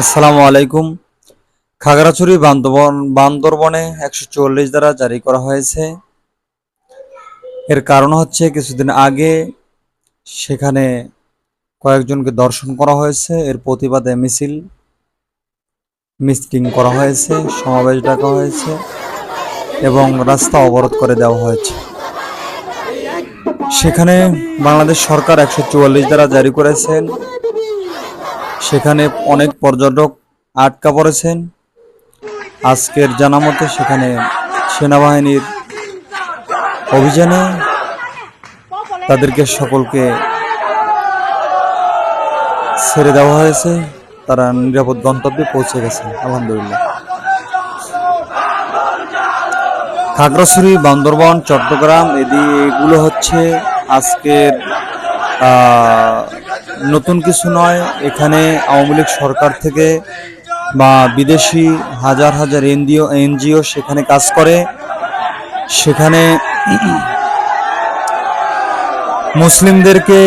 আসসালামু আলাইকুম। খাগড়াছড়ি বান্দরবন বান্দরবনে একশো চল্লিশ দ্বারা জারি করা হয়েছে। এর কারণ হচ্ছে কিছুদিন আগে সেখানে কয়েকজনকে দর্শন করা হয়েছে। এর প্রতিবাদে মিছিল মিটিং করা হয়েছে, সমাবেশ ডাকা হয়েছে এবং রাস্তা অবরোধ করে দেওয়া হয়েছে। সেখানে বাংলাদেশ সরকার একশো চুয়াল্লিশ দ্বারা জারি করেছেন। সেখানে অনেক পর্যটক আটকা পড়েছেন। আজকের জানা মতে সেখানে সেনাবাহিনীর অভিযানে তাদেরকে সকলকে ছেড়ে দেওয়া হয়েছে। তারা নিরাপদ গন্তব্যে পৌঁছে গেছে আলহামদুলিল্লাহ। খাগড়াছড়ি, বান্দরবান, চট্টগ্রাম এদি এগুলো হচ্ছে আজকের নতুন কিছু নয়, এখানে আওয়ামী লীগ সরকার থেকে বা বিদেশি হাজার হাজার এনজিও এনজিও সেখানে কাজ করে। সেখানে মুসলিমদেরকে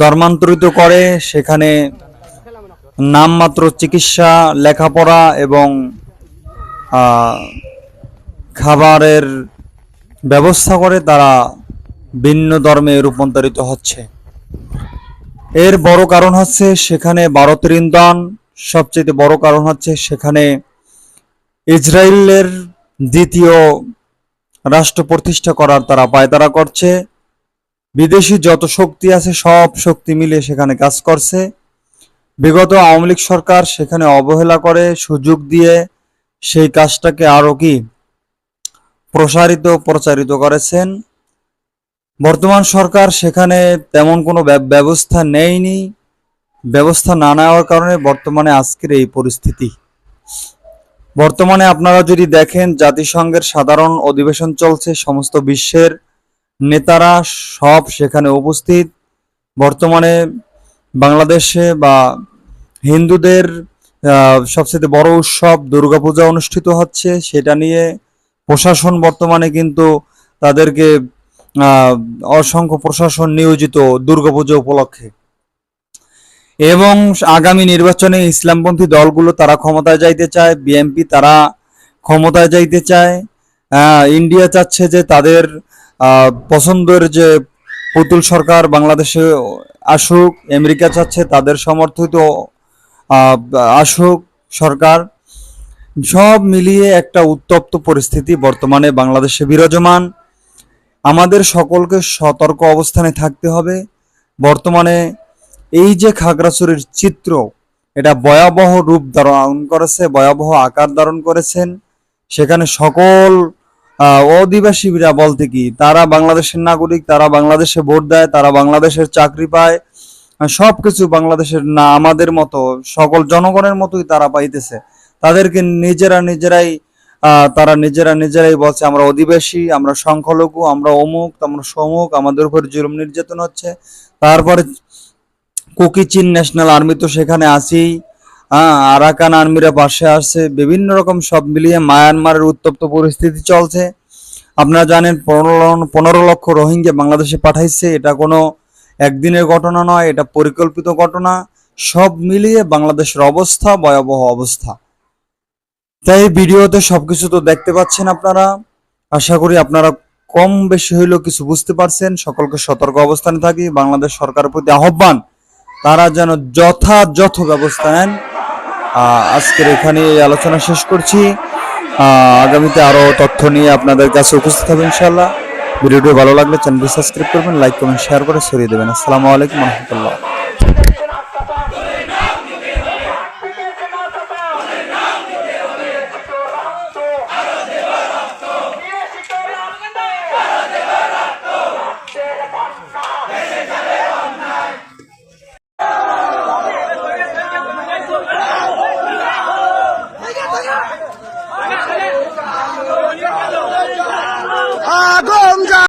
ধর্মান্তরিত করে। সেখানে নামমাত্র চিকিৎসা, লেখাপড়া এবং খাবারের ব্যবস্থা করে তারা ভিন্ন ধর্মে রূপান্তরিত হচ্ছে। এর বড় কারণ হচ্ছে সেখানে ভারতের ইন্ধন সবচেয়ে বড় কারণ হচ্ছে সেখানে ইসরায়েলের দ্বিতীয় রাষ্ট্র প্রতিষ্ঠা করার তারা পায়তারা করছে। বিদেশি যত শক্তি আছে, সব শক্তি মিলিয়ে সেখানে কাজ করছে। বিগত আওয়ামী লীগ সরকার সেখানে অবহেলা করে, সুযোগ দিয়ে সেই কাজটাকে আরও কি প্রসারিত, প্রচারিত করেছেন। বর্তমান সরকার সেখানে তেমন কোনো ব্যব- ব্যবস্থা নেয়নি। ব্যবস্থা না নেওয়ার কারণে বর্তমানে আজকের এই পরিস্থিতি। বর্তমানে আপনারা যদি দেখেন, জাতিসংঘের সাধারণ অধিবেশন চলছে, সমস্ত বিশ্বের নেতারা সব সেখানে উপস্থিত। বর্তমানে বাংলাদেশে বা হিন্দুদের সবচেয়ে বড় উৎসব দুর্গাপূজা অনুষ্ঠিত হচ্ছে। সেটা নিয়ে প্রশাসন বর্তমানে কিন্তু তাদেরকে অসংখ্য প্রশাসন নিয়োজিত দুর্গাপূজা উপলক্ষে। এবং আগামী নির্বাচনে ইসলামপন্থী দলগুলো তারা ক্ষমতায় যাইতে চায়, বিএনপি তারা ক্ষমতায় যাইতে চায়। ইন্ডিয়া চাচ্ছে যে তাদের পছন্দের যে পুতুল সরকার বাংলাদেশে আসুক, আমেরিকা চাচ্ছে তাদের সমর্থিত আসুক সরকার। সব মিলিয়ে একটা উত্তপ্ত পরিস্থিতি বর্তমানে বাংলাদেশে বিরাজমান। আমাদের সকলকে সতর্ক অবস্থানে থাকতে হবে। বর্তমানে এই যে খাগড়াছড়ির চিত্র, এটা ভয়াবহ রূপ ধারণ করেছে, ভয়াবহ আকার ধারণ করেছেন। সেখানে সকল অধিবাসীরা বলতে কি, তারা বাংলাদেশের নাগরিক, তারা বাংলাদেশে ভোট দেয়, তারা বাংলাদেশের চাকরি পায় সব কিছু বাংলাদেশের না আমাদের মতো, সকল জনগণের মতোই তারা পাইতেছে। তাদেরকে নিজেরা নিজেরাই তারা নিজেরা নিজেরাই বলছে, আমরা অধিবাসী আমরা সংখ্যালঘু, আমরা অমুক, আমরা সমুক, আমাদের উপর জুলুম নির্যাতন হচ্ছে। তারপরে কুকি চীন ন্যাশনাল আর্মি তো সেখানে আছেই। হ্যাঁ আরাকান আর্মিরা পাশে আসছে। বিভিন্ন রকম সব মিলিয়ে মায়ানমারের উত্তপ্ত পরিস্থিতি চলছে। আপনারা জানেন পনেরো লক্ষ রোহিঙ্গা বাংলাদেশে পাঠাইছে। এটা কোনো একদিনের ঘটনা নয়, এটা পরিকল্পিত ঘটনা। সব মিলিয়ে বাংলাদেশের অবস্থা ভয়াবহ অবস্থা। তাই ভিডিওতে সবকিছু তো দেখতে পাচ্ছেন আপনারা। আশা করি আপনারা কম বেশি হইলেও কিছু বুঝতে পারছেন। সকলকে সতর্ক অবস্থানে থাকি, বাংলাদেশ সরকারের প্রতি আহ্বান, তারা যেন যথাযথ ব্যবস্থা নেন। আজকের এখানে এই আলোচনা শেষ করছি। আগামীতে আরও তথ্য নিয়ে আপনাদের কাছে উপস্থিত হবে ইনশাল্লাহ ভিডিওটি ভালো লাগলে চ্যানেলটি সাবস্ক্রাইব করবেন, লাইক, কমেন্ট, শেয়ার করে ছড়িয়ে দেবেন। আসসালামু আলাইকুম রহমতুল্লাহ।